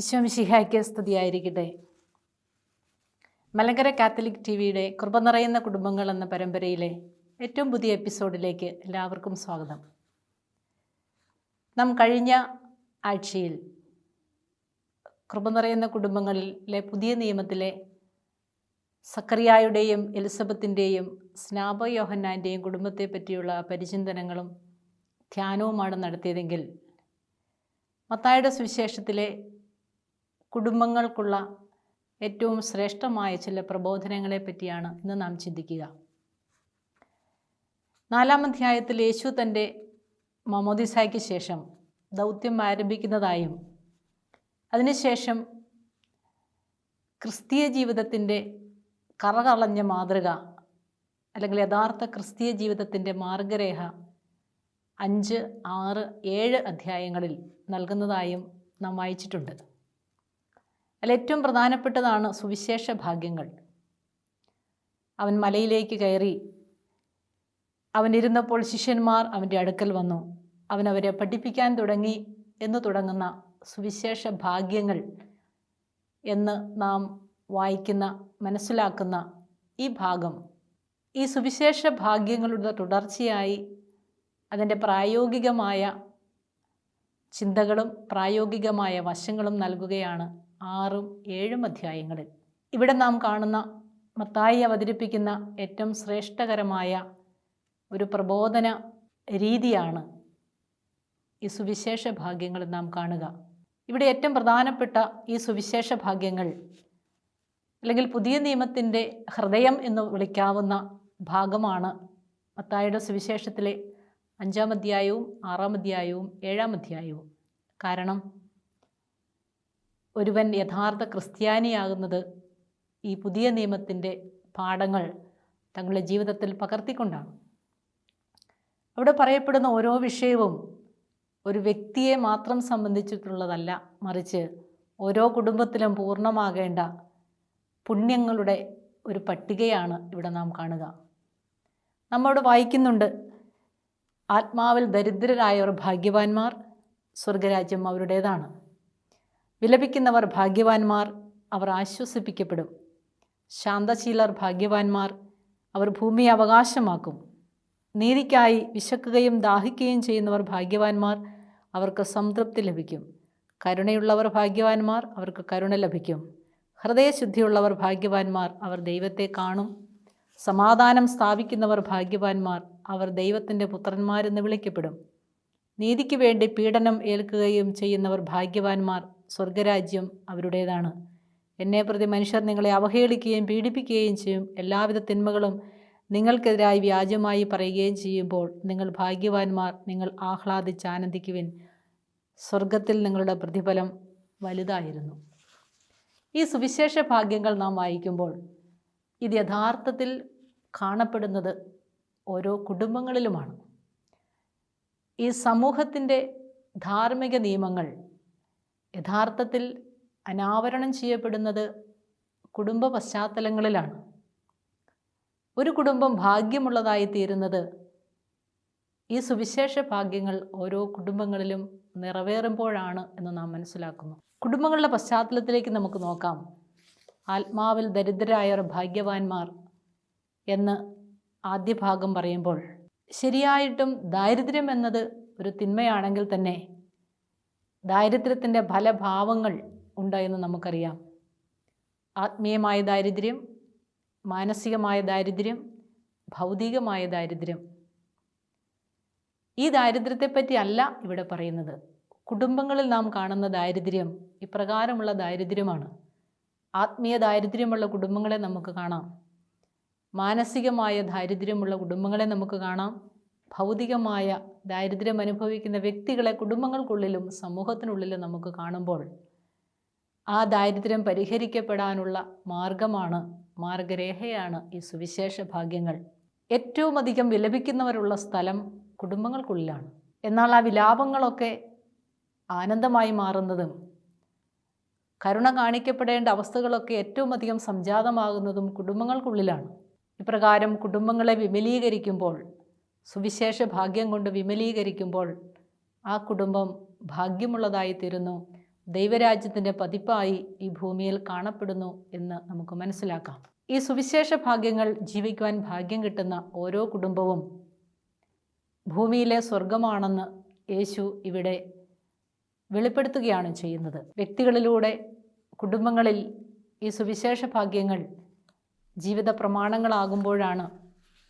വിശ്വംശിഹായ്ക്ക് സ്തുതിയായിരിക്കട്ടെ. Malankara Catholic T വിയുടെ കൃപ നിറയുന്ന കുടുംബങ്ങൾ എന്ന പരമ്പരയിലെ ഏറ്റവും പുതിയ എപ്പിസോഡിലേക്ക് എല്ലാവർക്കും സ്വാഗതം. നാം കഴിഞ്ഞ ആഴ്ചയിൽ കൃപ നിറയുന്ന കുടുംബങ്ങളിലെ പുതിയ നിയമത്തിലെ സക്കറിയായുടെയും എലിസബത്തിന്റെയും സ്നാപ യോഹന്നാന്റെയും കുടുംബത്തെ പറ്റിയുള്ള പരിചിന്തനങ്ങളും ധ്യാനവുമാണ് നടത്തിയതെങ്കിൽ മത്തായുടെ സുവിശേഷത്തിലെ കുടുംബങ്ങൾക്കുള്ള ഏറ്റവും ശ്രേഷ്ഠമായ ചില പ്രബോധനങ്ങളെ പറ്റിയാണ് ഇന്ന് നാം ചിന്തിക്കുക. നാലാം അധ്യായത്തിൽ യേശു തന്റെ മമോദിസായ്ക്ക് ശേഷം ദൗത്യം ആരംഭിക്കുന്നതായും അതിനുശേഷം ക്രിസ്തീയ ജീവിതത്തിന്റെ കറകളഞ്ഞ മാതൃക അല്ലെങ്കിൽ യഥാർത്ഥ ക്രിസ്തീയ ജീവിതത്തിന്റെ മാർഗരേഖ അഞ്ച് ആറ് ഏഴ് അധ്യായങ്ങളിൽ നൽകുന്നതായും നാം വായിച്ചിട്ടുണ്ട്. അതിൽ ഏറ്റവും പ്രധാനപ്പെട്ടതാണ് സുവിശേഷ ഭാഗ്യങ്ങൾ. അവൻ മലയിലേക്ക് കയറി അവൻ ഇരുന്നപ്പോൾ ശിഷ്യന്മാർ അവന്റെ അടുക്കൽ വന്നു. അവൻ അവരെ പഠിപ്പിക്കാൻ തുടങ്ങി എന്ന് തുടങ്ങുന്ന സുവിശേഷ ഭാഗ്യങ്ങൾ എന്ന് നാം വായിക്കുന്ന മനസ്സിലാക്കുന്ന ഈ ഭാഗം. ഈ സുവിശേഷ ഭാഗ്യങ്ങളുടെ തുടർച്ചയായി അതിന്റെ പ്രായോഗികമായ ചിന്തകളും പ്രായോഗികമായ വശങ്ങളും നൽകുകയാണ് ആറും ഏഴും അധ്യായങ്ങളിൽ. ഇവിടെ നാം കാണുന്ന മത്തായി അവതരിപ്പിക്കുന്ന ഏറ്റവും ശ്രേഷ്ഠകരമായ ഒരു പ്രബോധന രീതിയാണ് ഈ സുവിശേഷ ഭാഗ്യങ്ങൾ നാം കാണുക. ഇവിടെ ഏറ്റവും പ്രധാനപ്പെട്ട ഈ സുവിശേഷ ഭാഗ്യങ്ങൾ അല്ലെങ്കിൽ പുതിയ നിയമത്തിന്റെ ഹൃദയം എന്ന് വിളിക്കാവുന്ന ഭാഗമാണ് മത്തായുടെ സുവിശേഷത്തിലെ അഞ്ചാം അധ്യായവും ആറാം അധ്യായവും ഏഴാം അധ്യായവും. കാരണം ഒരുവൻ യഥാർത്ഥ ക്രിസ്ത്യാനിയാകുന്നത് ഈ പുതിയ നിയമത്തിന്റെ പാഠങ്ങൾ തങ്ങളുടെ ജീവിതത്തിൽ പകർത്തിക്കൊണ്ടാണ്. അവിടെ പറയപ്പെടുന്ന ഓരോ വിഷയവും ഒരു വ്യക്തിയെ മാത്രം സംബന്ധിച്ചിട്ടുള്ളതല്ല മറിച്ച് ഓരോ കുടുംബത്തിലും പൂർണമാകേണ്ട പുണ്യങ്ങളുടെ ഒരു പട്ടികയാണ് ഇവിടെ നാം കാണുക. നമ്മോട് വായിക്കുന്നുണ്ട് ആത്മാവിൽ ദരിദ്രരായവർ ഭാഗ്യവാന്മാർ സ്വർഗരാജ്യം അവരുടേതാണ്. വിലപിക്കുന്നവർ ഭാഗ്യവാന്മാർ അവർ ആശ്വസിപ്പിക്കപ്പെടും. ശാന്തശീലർ ഭാഗ്യവാന്മാർ അവർ ഭൂമി അവകാശമാക്കും. നീതിക്കായി വിശക്കുകയും ദാഹിക്കുകയും ചെയ്യുന്നവർ ഭാഗ്യവാന്മാർ അവർക്ക് സംതൃപ്തി ലഭിക്കും. കരുണയുള്ളവർ ഭാഗ്യവാന്മാർ അവർക്ക് കരുണ ലഭിക്കും. ഹൃദയശുദ്ധിയുള്ളവർ ഭാഗ്യവാന്മാർ അവർ ദൈവത്തെ കാണും. സമാധാനം സ്ഥാപിക്കുന്നവർ ഭാഗ്യവാന്മാർ അവർ ദൈവത്തിന്റെ പുത്രന്മാരെന്ന് വിളിക്കപ്പെടും. നീതിക്ക് വേണ്ടി പീഡനം ഏൽക്കുകയും ചെയ്യുന്നവർ ഭാഗ്യവാന്മാർ സ്വർഗരാജ്യം അവരുടേതാണ്. എന്നെ പ്രതി മനുഷ്യർ നിങ്ങളെ അവഹേളിക്കുകയും പീഡിപ്പിക്കുകയും ചെയ്യും. എല്ലാവിധ തിന്മകളും നിങ്ങൾക്കെതിരായി വ്യാജമായി പറയുകയും ചെയ്യുമ്പോൾ നിങ്ങൾ ഭാഗ്യവാന്മാർ നിങ്ങൾ ആഹ്ലാദിച്ച് ആനന്ദിക്കുവിൻ. സ്വർഗത്തിൽ നിങ്ങളുടെ പ്രതിഫലം വലുതായിരുന്നു. ഈ സുവിശേഷ ഭാഗ്യങ്ങൾ നാം വായിക്കുമ്പോൾ ഇത് യഥാർത്ഥത്തിൽ കാണപ്പെടുന്നത് ഓരോ കുടുംബങ്ങളിലുമാണ്. ഈ സമൂഹത്തിന്റെ ധാർമ്മിക നിയമങ്ങൾ യഥാർത്ഥത്തിൽ അനാവരണം ചെയ്യപ്പെടുന്നത് കുടുംബ പശ്ചാത്തലങ്ങളിലാണ്. ഒരു കുടുംബം ഭാഗ്യമുള്ളതായി തീരുന്നത് ഈ സുവിശേഷ ഭാഗ്യങ്ങൾ ഓരോ കുടുംബങ്ങളിലും നിറവേറുമ്പോഴാണ് എന്ന് നാം മനസ്സിലാക്കുന്നു. കുടുംബങ്ങളുടെ പശ്ചാത്തലത്തിലേക്ക് നമുക്ക് നോക്കാം. ആത്മാവിൽ ദരിദ്രരായവർ ഭാഗ്യവാന്മാർ എന്ന് ആദ്യ ഭാഗം പറയുമ്പോൾ ശരിയായിട്ടും ദാരിദ്ര്യം എന്നത് ഒരു തിന്മയാണെങ്കിൽ തന്നെ ദാരിദ്ര്യത്തിന്റെ ഫലഭാവങ്ങൾ ഉണ്ടെന്ന് നമുക്കറിയാം. ആത്മീയമായ ദാരിദ്ര്യം മാനസികമായ ദാരിദ്ര്യം ഭൗതികമായ ദാരിദ്ര്യം. ഈ ദാരിദ്ര്യത്തെപ്പറ്റി അല്ല ഇവിടെ പറയുന്നത്. കുടുംബങ്ങളിൽ നാം കാണുന്ന ദാരിദ്ര്യം ഇപ്രകാരമുള്ള ദാരിദ്ര്യമാണ്. ആത്മീയ ദാരിദ്ര്യമുള്ള കുടുംബങ്ങളെ നമുക്ക് കാണാം. മാനസികമായ ദാരിദ്ര്യമുള്ള കുടുംബങ്ങളെ നമുക്ക് കാണാം. ഭൗതികമായ ദാരിദ്ര്യം അനുഭവിക്കുന്ന വ്യക്തികളെ കുടുംബങ്ങൾക്കുള്ളിലും സമൂഹത്തിനുള്ളിലും നമുക്ക് കാണുമ്പോൾ ആ ദാരിദ്ര്യം പരിഹരിക്കപ്പെടാനുള്ള മാർഗമാണ് മാർഗരേഖയാണ് ഈ സുവിശേഷ ഭാഗ്യങ്ങൾ. ഏറ്റവും അധികം വിലപിക്കുന്നവരുള്ള സ്ഥലം കുടുംബങ്ങൾക്കുള്ളിലാണ്. എന്നാൽ ആ വിലാപങ്ങളൊക്കെ ആനന്ദമായി മാറുന്നതും കരുണ കാണിക്കപ്പെടേണ്ട അവസ്ഥകളൊക്കെ ഏറ്റവും അധികം സംജാതമാകുന്നതും കുടുംബങ്ങൾക്കുള്ളിലാണ്. ഇപ്രകാരം കുടുംബങ്ങളെ വിമലീകരിക്കുമ്പോൾ സുവിശേഷ ഭാഗ്യം കൊണ്ട് വിമലീകരിക്കുമ്പോൾ ആ കുടുംബം ഭാഗ്യമുള്ളതായി തീരുന്നു ദൈവരാജ്യത്തിന്റെ പതിപ്പായി ഈ ഭൂമിയിൽ കാണപ്പെടുന്നു എന്ന് നമുക്ക് മനസ്സിലാക്കാം. ഈ സുവിശേഷ ഭാഗ്യങ്ങൾ ജീവിക്കുവാൻ ഭാഗ്യം കിട്ടുന്ന ഓരോ കുടുംബവും ഭൂമിയിലെ സ്വർഗമാണെന്ന് യേശു ഇവിടെ വെളിപ്പെടുത്തുകയാണ് ചെയ്യുന്നത്. വ്യക്തികളിലൂടെ കുടുംബങ്ങളിൽ ഈ സുവിശേഷ ഭാഗ്യങ്ങൾ ജീവിത പ്രമാണങ്ങളാകുമ്പോഴാണ്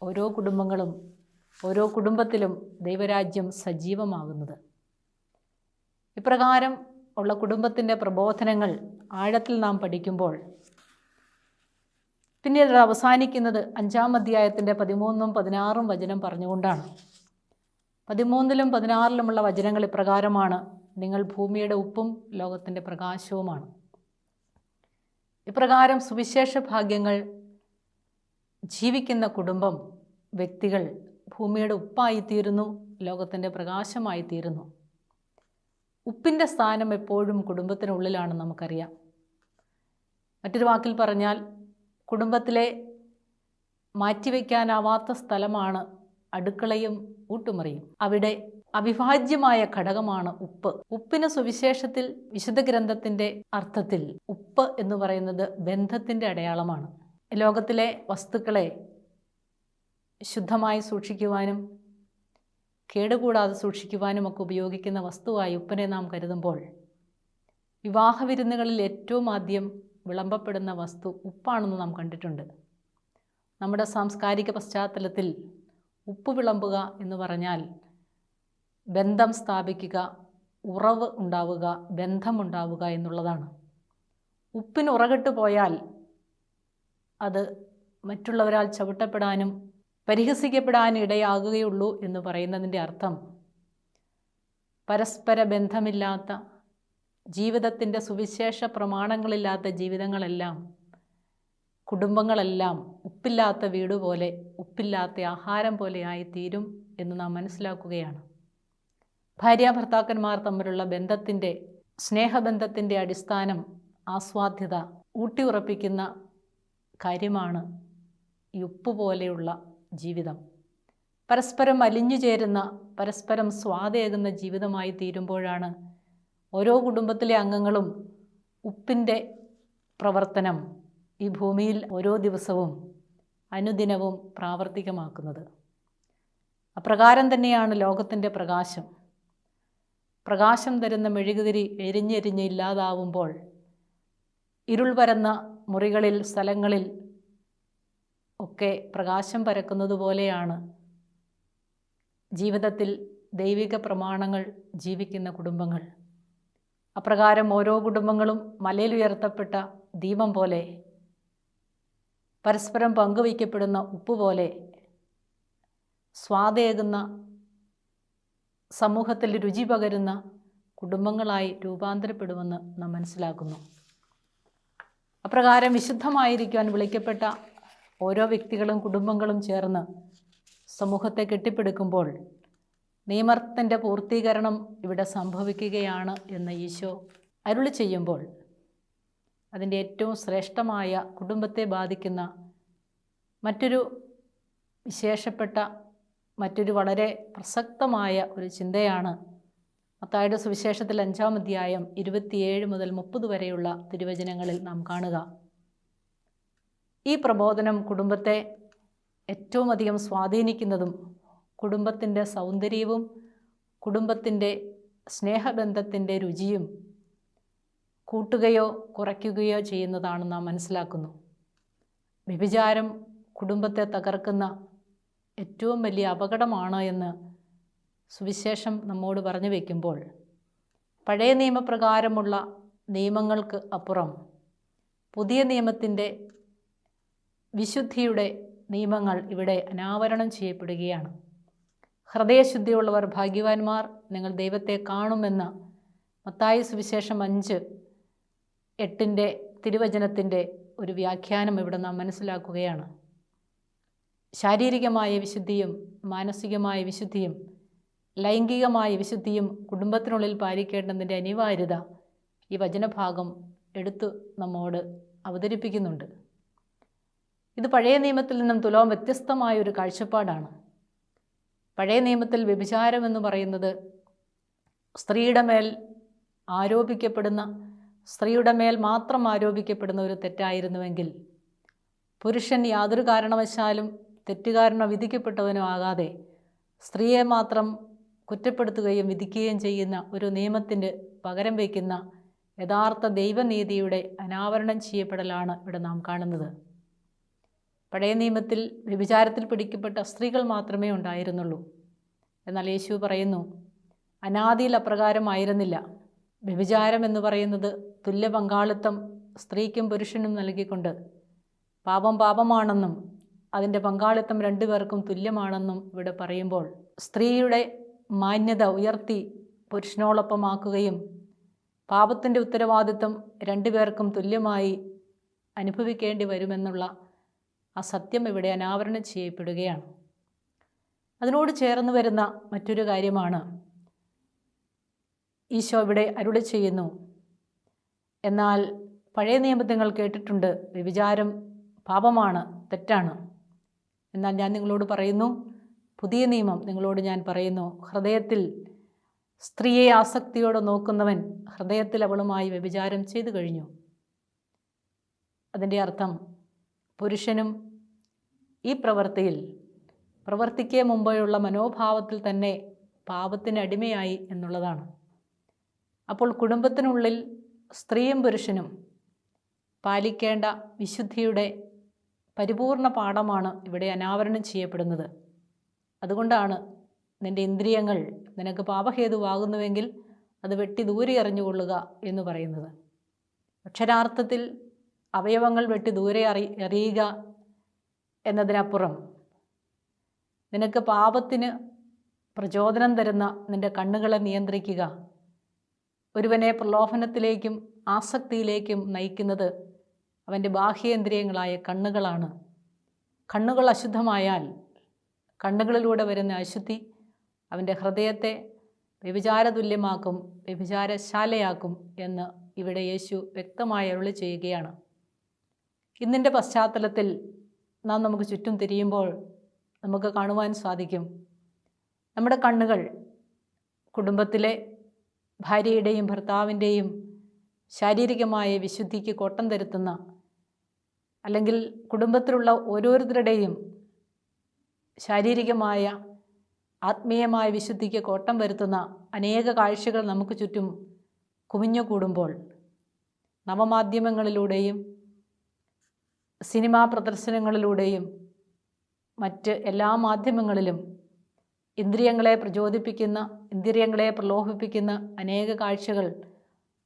ഓരോ കുടുംബങ്ങളും ഓരോ കുടുംബത്തിലും ദൈവരാജ്യം സജീവമാകുന്നത്. ഇപ്രകാരം ഉള്ള കുടുംബത്തിന്റെ പ്രബോധനങ്ങൾ ആഴത്തിൽ നാം പഠിക്കുമ്പോൾ പിന്നീട് അവസാനിക്കുന്നത് അഞ്ചാം അധ്യായത്തിന്റെ പതിമൂന്നും പതിനാറും വചനം പറഞ്ഞുകൊണ്ടാണ്. പതിമൂന്നിലും പതിനാറിലുമുള്ള വചനങ്ങൾ ഇപ്രകാരമാണ്. നിങ്ങൾ ഭൂമിയുടെ ഉപ്പും ലോകത്തിന്റെ പ്രകാശവുമാണ്. ഇപ്രകാരം സുവിശേഷ ഭാഗ്യങ്ങൾ ജീവിക്കുന്ന കുടുംബം വ്യക്തികൾ ഭൂമിയുടെ ഉപ്പായിത്തീരുന്നു ലോകത്തിന്റെ പ്രകാശമായിത്തീരുന്നു. ഉപ്പിന്റെ സ്ഥാനം എപ്പോഴും കുടുംബത്തിനുള്ളിലാണ് നമുക്കറിയാം. മറ്റൊരു വാക്കിൽ പറഞ്ഞാൽ കുടുംബത്തിലെ മാറ്റിവെക്കാനാവാത്ത സ്ഥലമാണ് അടുക്കളയും ഊട്ടുമുറിയും. അവിടെ അവിഭാജ്യമായ ഘടകമാണ് ഉപ്പ്. ഉപ്പിന് സുവിശേഷത്തിൽ വിശുദ്ധ ഗ്രന്ഥത്തിന്റെ അർത്ഥത്തിൽ ഉപ്പ് എന്ന് പറയുന്നത് ബന്ധത്തിന്റെ അടയാളമാണ്. ലോകത്തിലെ വസ്തുക്കളെ ശുദ്ധമായി സൂക്ഷിക്കുവാനും കേടുകൂടാതെ സൂക്ഷിക്കുവാനും ഒക്കെ ഉപയോഗിക്കുന്ന വസ്തുവായി ഉപ്പനെ നാം കരുതുമ്പോൾ വിവാഹ വിരുന്നുകളിൽ ഏറ്റവും ആദ്യം വിളമ്പപ്പെടുന്ന വസ്തു ഉപ്പാണെന്ന് നാം കണ്ടിട്ടുണ്ട്. നമ്മുടെ സാംസ്കാരിക പശ്ചാത്തലത്തിൽ ഉപ്പ് വിളമ്പുക എന്ന് പറഞ്ഞാൽ ബന്ധം സ്ഥാപിക്കുക ഉറവ് ഉണ്ടാവുക ബന്ധമുണ്ടാവുക എന്നുള്ളതാണ്. ഉപ്പിന് ഉറകെട്ട് പോയാൽ അത് മറ്റുള്ളവരാൽ ചവിട്ടപ്പെടാനും പരിഹസിക്കപ്പെടാനും ഇടയാകുകയുള്ളൂ എന്ന് പറയുന്നതിന്റെ അർത്ഥം പരസ്പര ബന്ധമില്ലാത്ത ജീവിതത്തിന്റെ സുവിശേഷ പ്രമാണങ്ങളില്ലാത്ത ജീവിതങ്ങളെല്ലാം കുടുംബങ്ങളെല്ലാം ഉപ്പില്ലാത്ത വീട് പോലെ ഉപ്പില്ലാത്ത ആഹാരം പോലെയായി തീരും എന്ന് നാം മനസ്സിലാക്കുകയാണ്. ഭാര്യ ഭർത്താക്കന്മാർ തമ്മിലുള്ള ബന്ധത്തിന്റെ സ്നേഹബന്ധത്തിന്റെ അടിസ്ഥാനം ആസ്വാദ്യത ഊട്ടിയുറപ്പിക്കുന്ന കാര്യമാണ് ഈ ഉപ്പ് പോലെയുള്ള ജീവിതം. പരസ്പരം അലിഞ്ഞു ചേരുന്ന പരസ്പരം സ്വാദേകുന്ന ജീവിതമായി തീരുമ്പോഴാണ് ഓരോ കുടുംബത്തിലെ അംഗങ്ങളും ഉപ്പിന്റെ പ്രവർത്തനം ഈ ഭൂമിയിൽ ഓരോ ദിവസവും അനുദിനവും പ്രാവർത്തികമാക്കുന്നത്. അപ്രകാരം തന്നെയാണ് ലോകത്തിന്റെ പ്രകാശം. പ്രകാശം തരുന്ന മെഴുകുതിരി എരിഞ്ഞെരിഞ്ഞ് ഇല്ലാതാവുമ്പോൾ ഇരുൾ പരന്ന മുറികളിൽ സ്ഥലങ്ങളിൽ ഒക്കെ പ്രകാശം പരക്കുന്നത് പോലെയാണ്. ജീവിതത്തിൽ ദൈവിക പ്രമാണങ്ങൾ ജീവിക്കുന്ന കുടുംബങ്ങൾ. അപ്രകാരം ഓരോ കുടുംബങ്ങളും മലയിലുയർത്തപ്പെട്ട ദീപം പോലെ പരസ്പരം പങ്കുവയ്ക്കപ്പെടുന്ന ഉപ്പ് പോലെ സ്വാദേകുന്ന സമൂഹത്തിൽ രുചി പകരുന്ന കുടുംബങ്ങളായി രൂപാന്തരപ്പെടുമെന്ന് നാം മനസ്സിലാക്കുന്നു. അപ്രകാരം വിശുദ്ധമായിരിക്കുവാൻ വിളിക്കപ്പെട്ട ഓരോ വ്യക്തികളും കുടുംബങ്ങളും ചേർന്ന് സമൂഹത്തെ കെട്ടിപ്പടുക്കുമ്പോൾ നിയമത്തിന്റെ പൂർത്തീകരണം ഇവിടെ സംഭവിക്കുകയാണ് എന്ന് ഈശോ അരുളി ചെയ്യുമ്പോൾ അതിന്റെ ഏറ്റവും ശ്രേഷ്ഠമായ കുടുംബത്തെ ബാധിക്കുന്ന മറ്റൊരു വിശേഷപ്പെട്ട മറ്റൊരു വളരെ പ്രസക്തമായ ഒരു ചിന്തയാണ് മത്തായുടെ സുവിശേഷത്തിൽ അഞ്ചാം അധ്യായം ഇരുപത്തിയേഴ് മുതൽ മുപ്പത് വരെയുള്ള തിരുവചനങ്ങളിൽ നാം കാണുക. ഈ പ്രബോധനം കുടുംബത്തെ ഏറ്റവും അധികം സ്വാധീനിക്കുന്നതും കുടുംബത്തിന്റെ സൗന്ദര്യവും കുടുംബത്തിന്റെ സ്നേഹബന്ധത്തിന്റെ രുചിയും കൂട്ടുകയോ കുറയ്ക്കുകയോ ചെയ്യുന്നതാണ് നാം മനസ്സിലാക്കുന്നു. വ്യഭിചാരം കുടുംബത്തെ തകർക്കുന്ന ഏറ്റവും വലിയ അപകടമാണ് എന്ന് സുവിശേഷം നമ്മോട് പറഞ്ഞു വയ്ക്കുമ്പോൾ പഴയ നിയമപ്രകാരമുള്ള നിയമങ്ങൾക്ക് അപ്പുറം പുതിയ നിയമത്തിന്റെ വിശുദ്ധിയുടെ നിയമങ്ങൾ ഇവിടെ അനാവരണം ചെയ്യപ്പെടുകയാണ്. ഹൃദയശുദ്ധിയുള്ളവർ ഭാഗ്യവാന്മാർ നിങ്ങൾ ദൈവത്തെ കാണുമെന്ന് മത്തായി സുവിശേഷം അഞ്ച് എട്ടിന്റെ തിരുവചനത്തിന്റെ ഒരു വ്യാഖ്യാനം ഇവിടെ നാം മനസ്സിലാക്കുകയാണ്. ശാരീരികമായ വിശുദ്ധിയും മാനസികമായ വിശുദ്ധിയും ലൈംഗികമായ വിശുദ്ധിയും കുടുംബത്തിനുള്ളിൽ പാലിക്കേണ്ടതിന്റെ അനിവാര്യത ഈ വചനഭാഗം എടുത്തു നമ്മോട് അവതരിപ്പിക്കുന്നുണ്ട്. ഇത് പഴയ നിയമത്തിൽ നിന്നും തുലോം വ്യത്യസ്തമായ ഒരു കാഴ്ചപ്പാടാണ്. പഴയ നിയമത്തിൽ വ്യഭിചാരം എന്ന് പറയുന്നത് സ്ത്രീയുടെ മേൽ ആരോപിക്കപ്പെടുന്ന സ്ത്രീയുടെ മേൽ മാത്രം ആരോപിക്കപ്പെടുന്ന ഒരു തെറ്റായിരുന്നുവെങ്കിൽ പുരുഷൻ യാതൊരു കാരണവശാലും തെറ്റുകാരനോ വിധിക്കപ്പെട്ടവനോ ആകാതെ സ്ത്രീയെ മാത്രം കുറ്റപ്പെടുത്തുകയും വിധിക്കുകയും ചെയ്യുന്ന ഒരു നിയമത്തിന്റെ പകരം വയ്ക്കുന്ന യഥാർത്ഥ ദൈവനീതിയുടെ അനാവരണം ചെയ്യപ്പെടലാണ് ഇവിടെ നാം കാണുന്നത്. പഴയ നിയമത്തിൽ വ്യഭിചാരത്തിൽ പിടിക്കപ്പെട്ട സ്ത്രീകൾ മാത്രമേ ഉണ്ടായിരുന്നുള്ളൂ. എന്നാൽ യേശു പറയുന്നു അനാദിയിൽ അപ്രകാരമായിരുന്നില്ല. വ്യഭിചാരം എന്ന് പറയുന്നത് തുല്യ പങ്കാളിത്തം സ്ത്രീക്കും പുരുഷനും നൽകിക്കൊണ്ട് പാപം പാപമാണെന്നും അതിന്റെ പങ്കാളിത്തം രണ്ടുപേർക്കും തുല്യമാണെന്നും ഇവിടെ പറയുമ്പോൾ സ്ത്രീയുടെ മാന്യത ഉയർത്തി പുരുഷനോടൊപ്പമാക്കുകയും പാപത്തിന്റെ ഉത്തരവാദിത്വം രണ്ടുപേർക്കും തുല്യമായി അനുഭവിക്കേണ്ടി വരുമെന്നുള്ള ആ സത്യം ഇവിടെ അനാവരണം ചെയ്യപ്പെടുകയാണ്. അതിനോട് ചേർന്ന് വരുന്ന മറ്റൊരു കാര്യമാണ് ഈശോ ഇവിടെ അരുളി ചെയ്യുന്നു. എന്നാൽ പഴയ നിയമത്തിൽ കേട്ടിട്ടുണ്ട്. വ്യഭിചാരം പാപമാണ് തെറ്റാണ്. എന്നാൽ ഞാൻ നിങ്ങളോട് പറയുന്നു പുതിയ നിയമം നിങ്ങളോട് ഞാൻ പറയുന്നു. ഹൃദയത്തിൽ സ്ത്രീയെ ആസക്തിയോടെ നോക്കുന്നവൻ ഹൃദയത്തിൽ അവളുമായി വ്യഭിചാരം ചെയ്തു കഴിഞ്ഞു. അതിന്റെ അർത്ഥം പുരുഷനും ഈ പ്രവൃത്തിയിൽ പ്രവർത്തിക്കേ മുമ്പെയുള്ള മനോഭാവത്തിൽ തന്നെ പാപത്തിന് അടിമയായി എന്നുള്ളതാണ്. അപ്പോൾ കുടുംബത്തിനുള്ളിൽ സ്ത്രീയും പുരുഷനും പാലിക്കേണ്ട വിശുദ്ധിയുടെ പരിപൂർണ പാഠമാണ് ഇവിടെ അനാവരണം ചെയ്യപ്പെടുന്നത്. അതുകൊണ്ടാണ് നിന്റെ ഇന്ദ്രിയങ്ങൾ നിനക്ക് പാപഹേതുവാകുന്നുവെങ്കിൽ അത് വെട്ടി ദൂരെ എറിഞ്ഞുകൊള്ളുക എന്ന് പറയുന്നത്. അക്ഷരാർത്ഥത്തിൽ അവയവങ്ങൾ വെട്ടി ദൂരെ അറി എറിയുക എന്നതിനപ്പുറം നിനക്ക് പാപത്തിന് പ്രചോദനം തരുന്ന നിന്റെ കണ്ണുകളെ നിയന്ത്രിക്കുക. ഒരുവനെ പ്രലോഭനത്തിലേക്കും ആസക്തിയിലേക്കും നയിക്കുന്നത് അവന്റെ ബാഹ്യേന്ദ്രിയങ്ങളായ കണ്ണുകളാണ്. കണ്ണുകൾ അശുദ്ധമായാൽ കണ്ണുകളിലൂടെ വരുന്ന അശുദ്ധി അവന്റെ ഹൃദയത്തെ വ്യഭിചാരതുല്യമാക്കും വ്യഭിചാരശാലയാക്കും എന്ന് ഇവിടെ യേശു വ്യക്തമായി അരുളി ചെയ്യുകയാണ്. ഇന്നിന്റെ പശ്ചാത്തലത്തിൽ നാം നമുക്ക് ചുറ്റും തിരിയുമ്പോൾ നമുക്ക് കാണുവാൻ സാധിക്കും. നമ്മുടെ കണ്ണുകൾ കുടുംബത്തിലെ ഭാര്യയുടെയും ഭർത്താവിന്റെയും ശാരീരികമായ വിശുദ്ധിക്ക് കോട്ടം തരുത്തുന്ന അല്ലെങ്കിൽ കുടുംബത്തിലുള്ള ഓരോരുത്തരുടെയും ശാരീരികമായ ആത്മീയമായ വിശുദ്ധിക്ക് കോട്ടം വരുത്തുന്ന അനേക കാഴ്ചകൾ നമുക്ക് ചുറ്റും കുമിഞ്ഞു കൂടുമ്പോൾ നവമാധ്യമങ്ങളിലൂടെയും സിനിമാ പ്രദർശനങ്ങളിലൂടെയും മറ്റ് എല്ലാ മാധ്യമങ്ങളിലും ഇന്ദ്രിയങ്ങളെ പ്രചോദിപ്പിക്കുന്ന ഇന്ദ്രിയങ്ങളെ പ്രലോഭിപ്പിക്കുന്ന അനേക കാഴ്ചകൾ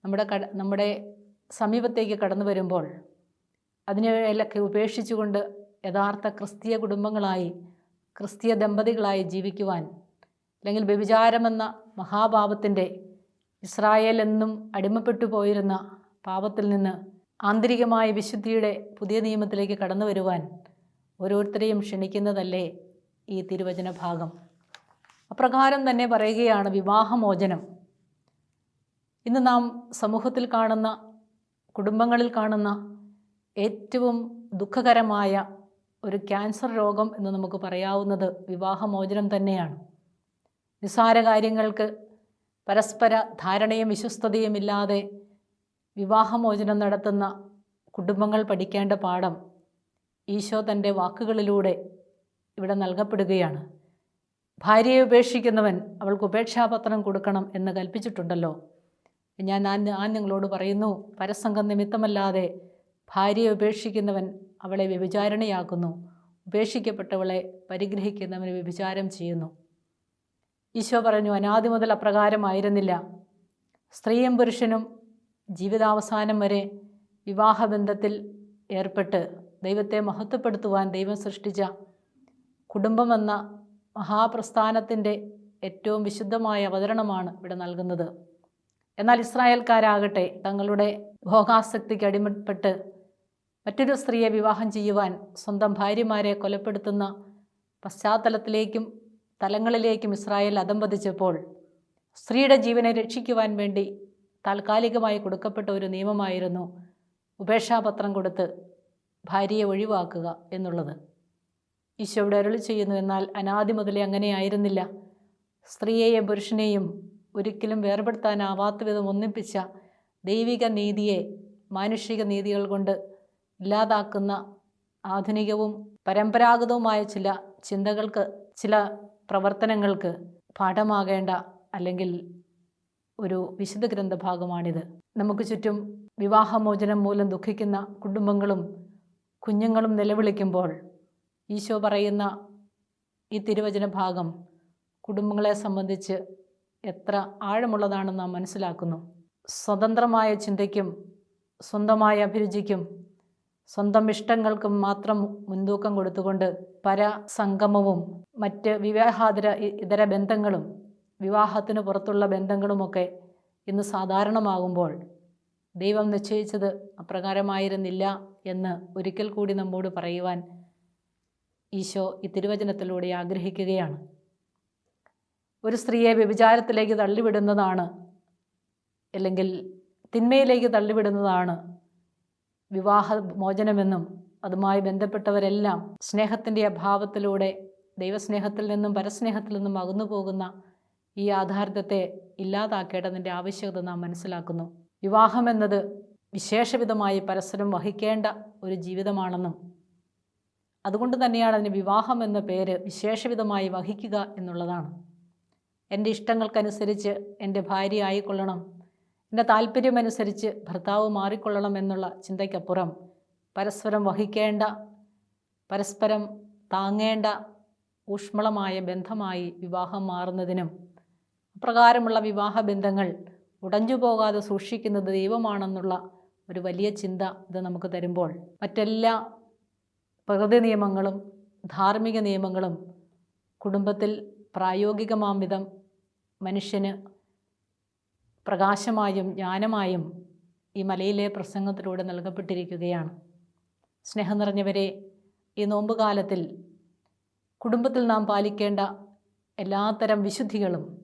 നമ്മുടെ കട നമ്മുടെ സമീപത്തേക്ക് കടന്നു വരുമ്പോൾ അതിനെയൊക്കെ ഉപേക്ഷിച്ചുകൊണ്ട് യഥാർത്ഥ ക്രിസ്തീയ കുടുംബങ്ങളായി ക്രിസ്തീയ ദമ്പതികളായി ജീവിക്കുവാൻ അല്ലെങ്കിൽ വ്യഭിചാരമെന്ന മഹാപാപത്തിന്റെ ഇസ്രായേൽ എന്നും അടിമപ്പെട്ടു പോയിരുന്ന പാപത്തിൽ നിന്ന് ആന്തരികമായ വിശുദ്ധിയുടെ പുതിയ നിയമത്തിലേക്ക് കടന്നു വരുവാൻ ഓരോരുത്തരെയും ക്ഷണിക്കുന്നതല്ലേ ഈ തിരുവചന ഭാഗം അപ്രകാരം തന്നെ പറയുകയാണ് വിവാഹമോചനം. ഇന്ന് നാം സമൂഹത്തിൽ കാണുന്ന കുടുംബങ്ങളിൽ കാണുന്ന ഏറ്റവും ദുഃഖകരമായ ഒരു ക്യാൻസർ രോഗം എന്ന് നമുക്ക് പറയാവുന്നത് വിവാഹമോചനം തന്നെയാണ്. നിസ്സാര കാര്യങ്ങൾക്ക് പരസ്പര ധാരണയും വിശ്വസ്തതയും ഇല്ലാതെ വിവാഹമോചനം നടത്തുന്ന കുടുംബങ്ങൾ പഠിക്കേണ്ട പാഠം ഈശോ തന്റെ വാക്കുകളിലൂടെ ഇവിടെ നൽകപ്പെടുകയാണ്. ഭാര്യയെ ഉപേക്ഷിക്കുന്നവൻ അവൾക്ക് ഉപേക്ഷാപത്രം കൊടുക്കണം എന്ന് കൽപ്പിച്ചിട്ടുണ്ടല്ലോ. ഞാൻ ഞാൻ നിങ്ങളോട് പറയുന്നു പരസംഗം നിമിത്തമല്ലാതെ ഭാര്യയെ ഉപേക്ഷിക്കുന്നവൻ അവളെ വ്യഭിചാരണയാക്കുന്നു. ഉപേക്ഷിക്കപ്പെട്ടവളെ പരിഗ്രഹിക്കുന്നവന് വ്യഭിചാരം ചെയ്യുന്നു. ഈശോ പറഞ്ഞു അനാദി മുതൽ അപ്രകാരമായിരുന്നില്ല സ്ത്രീയും പുരുഷനും ജീവിതാവസാനം വരെ വിവാഹബന്ധത്തിൽ ഏർപ്പെട്ട് ദൈവത്തെ മഹത്വപ്പെടുത്തുവാൻ ദൈവം സൃഷ്ടിച്ച കുടുംബമെന്ന മഹാപ്രസ്ഥാനത്തിന്റെ ഏറ്റവും വിശുദ്ധമായ അവതരണമാണ് ഇവിടെ നൽകുന്നത്. എന്നാൽ ഇസ്രായേൽക്കാരാകട്ടെ തങ്ങളുടെ ഭോഗാസക്തിക്ക് അടിമപ്പെട്ട് മറ്റൊരു സ്ത്രീയെ വിവാഹം ചെയ്യുവാൻ സ്വന്തം ഭാര്യമാരെ കൊലപ്പെടുത്തുന്ന പശ്ചാത്തലത്തിലേക്കും തലങ്ങളിലേക്കും ഇസ്രായേൽ അധംപതിച്ചപ്പോൾ സ്ത്രീയുടെ ജീവനെ രക്ഷിക്കുവാൻ വേണ്ടി താൽക്കാലികമായി കൊടുക്കപ്പെട്ട ഒരു നിയമമായിരുന്നു ഉപേക്ഷാപത്രം കൊടുത്ത് ഭാര്യയെ ഒഴിവാക്കുക എന്നുള്ളത്. ഈശോയുടെ അരുളി ചെയ്യുന്നു എന്നാൽ അനാദി മുതലേ അങ്ങനെയായിരുന്നില്ല സ്ത്രീയെയും പുരുഷനെയും ഒരിക്കലും വേർപെടുത്താനാവാത്ത വിധം ഒന്നിപ്പിച്ച ദൈവിക നീതിയെ മാനുഷിക നീതികൾ കൊണ്ട് ഇല്ലാതാക്കുന്ന ആധുനികവും പരമ്പരാഗതവുമായ ചില ചിന്തകൾക്ക് ചില പ്രവർത്തനങ്ങൾക്ക് പാഠമാകേണ്ട അല്ലെങ്കിൽ ഒരു വിശുദ്ധ ഗ്രന്ഥഭാഗമാണിത്. നമുക്ക് ചുറ്റും വിവാഹമോചനം മൂലം ദുഃഖിക്കുന്ന കുടുംബങ്ങളും കുഞ്ഞുങ്ങളും നിലവിളിക്കുമ്പോൾ ഈശോ പറയുന്ന ഈ തിരുവചന ഭാഗം കുടുംബങ്ങളെ സംബന്ധിച്ച് എത്ര ആഴമുള്ളതാണെന്ന് നാം മനസ്സിലാക്കുന്നു. സ്വതന്ത്രമായ ചിന്തയ്ക്കും സ്വന്തമായ അഭിരുചിക്കും സ്വന്തം ഇഷ്ടങ്ങൾക്കും മാത്രം മുൻതൂക്കം കൊടുത്തുകൊണ്ട് പരസംഗമവും മറ്റ് വിവാഹാതര ഇതര ബന്ധങ്ങളും വിവാഹത്തിന് പുറത്തുള്ള ബന്ധങ്ങളുമൊക്കെ ഇന്ന് സാധാരണമാകുമ്പോൾ ദൈവം നിശ്ചയിച്ചത് അപ്രകാരമായിരുന്നില്ല എന്ന് ഒരിക്കൽ കൂടി നമ്മോട് പറയുവാൻ ഈശോ ഈ തിരുവചനത്തിലൂടെ ആഗ്രഹിക്കുകയാണ്. ഒരു സ്ത്രീയെ വ്യഭിചാരത്തിലേക്ക് തള്ളിവിടുന്നതാണ് അല്ലെങ്കിൽ തിന്മയിലേക്ക് തള്ളിവിടുന്നതാണ് വിവാഹ മോചനമെന്നും അതുമായി ബന്ധപ്പെട്ടവരെല്ലാം സ്നേഹത്തിന്റെ അഭാവത്തിലൂടെ ദൈവസ്നേഹത്തിൽ നിന്നും പരസ്നേഹത്തിൽ നിന്നും അകന്നു പോകുന്ന ഈ യാഥാർത്ഥ്യത്തെ ഇല്ലാതാക്കേണ്ടതിന്റെ ആവശ്യകത നാം മനസ്സിലാക്കുന്നു. വിവാഹമെന്നത് വിശേഷവിധമായി പരസ്പരം വഹിക്കേണ്ട ഒരു ജീവിതമാണെന്നും അതുകൊണ്ട് തന്നെയാണ് അതിന് വിവാഹം എന്ന പേര് വിശേഷവിധമായി വഹിക്കുക എന്നുള്ളതാണ്. എന്റെ ഇഷ്ടങ്ങൾക്കനുസരിച്ച് എന്റെ ഭാര്യ ആയിക്കൊള്ളണം എന്റെ താല്പര്യമനുസരിച്ച് ഭർത്താവ് മാറിക്കൊള്ളണം എന്നുള്ള ചിന്തയ്ക്കപ്പുറം പരസ്പരം വഹിക്കേണ്ട പരസ്പരം താങ്ങേണ്ട ഊഷ്മളമായ ബന്ധമായി വിവാഹം മാറുന്നതിനും അപ്രകാരമുള്ള വിവാഹ ബന്ധങ്ങൾ ഉടഞ്ഞു പോകാതെ സൂക്ഷിക്കുന്നത് ദൈവമാണെന്നുള്ള ഒരു വലിയ ചിന്ത ഇത് നമുക്ക് തരുമ്പോൾ മറ്റെല്ലാ പ്രകൃതി നിയമങ്ങളും ധാർമ്മിക നിയമങ്ങളും കുടുംബത്തിൽ പ്രായോഗികമാം വിധം മനുഷ്യന് പ്രകാശമായും ജ്ഞാനമായും ഈ മലയിലെ പ്രസംഗത്തിലൂടെ നൽകപ്പെട്ടിരിക്കുകയാണ്. സ്നേഹം നിറഞ്ഞവരെ ഈ നോമ്പുകാലത്തിൽ കുടുംബത്തിൽ നാം പാലിക്കേണ്ട എല്ലാത്തരം വിശുദ്ധികളും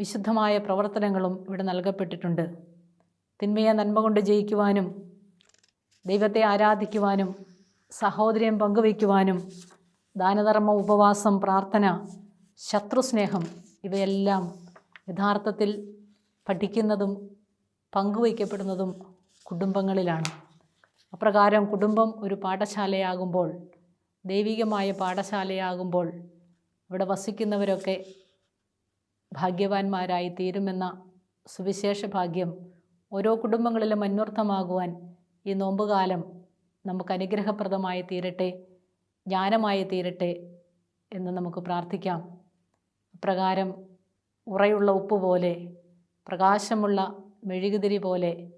വിശുദ്ധമായ പ്രവർത്തനങ്ങളും ഇവിടെ നൽകപ്പെട്ടിട്ടുണ്ട്. തിന്മയെ നന്മ കൊണ്ട് ജയിക്കുവാനും ദൈവത്തെ ആരാധിക്കുവാനും സഹോദര്യം പങ്കുവയ്ക്കുവാനും ദാനധർമ്മ ഉപവാസം പ്രാർത്ഥന ശത്രുസ്നേഹം ഇവയെല്ലാം യഥാർത്ഥത്തിൽ പഠിക്കുന്നതും പങ്കുവയ്ക്കപ്പെടുന്നതും കുടുംബങ്ങളിലാണ്. അപ്രകാരം കുടുംബം ഒരു പാഠശാലയാകുമ്പോൾ ദൈവികമായ പാഠശാലയാകുമ്പോൾ ഇവിടെ വസിക്കുന്നവരൊക്കെ ഭാഗ്യവാന്മാരായി തീരുമെന്ന സുവിശേഷ ഭാഗ്യം ഓരോ കുടുംബങ്ങളിലും അന്വർത്ഥമാകുവാൻ ഈ നോമ്പുകാലം നമുക്ക് അനുഗ്രഹപ്രദമായി തീരട്ടെ ജ്ഞാനമായി തീരട്ടെ എന്ന് നമുക്ക് പ്രാർത്ഥിക്കാം. പ്രകാരം ഉറയുള്ള ഉപ്പ് പോലെ പ്രകാശമുള്ള മെഴുകുതിരി പോലെ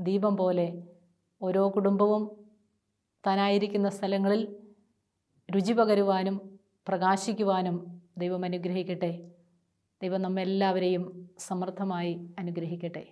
ദീപം പോലെ ഓരോ കുടുംബവും താനായിരിക്കുന്ന സ്ഥലങ്ങളിൽ രുചി പകരുവാനും പ്രകാശിക്കുവാനും ദൈവം അനുഗ്രഹിക്കട്ടെ. ദൈവം നമ്മെല്ലാവരെയും സമൃദ്ധമായി അനുഗ്രഹിക്കട്ടെ.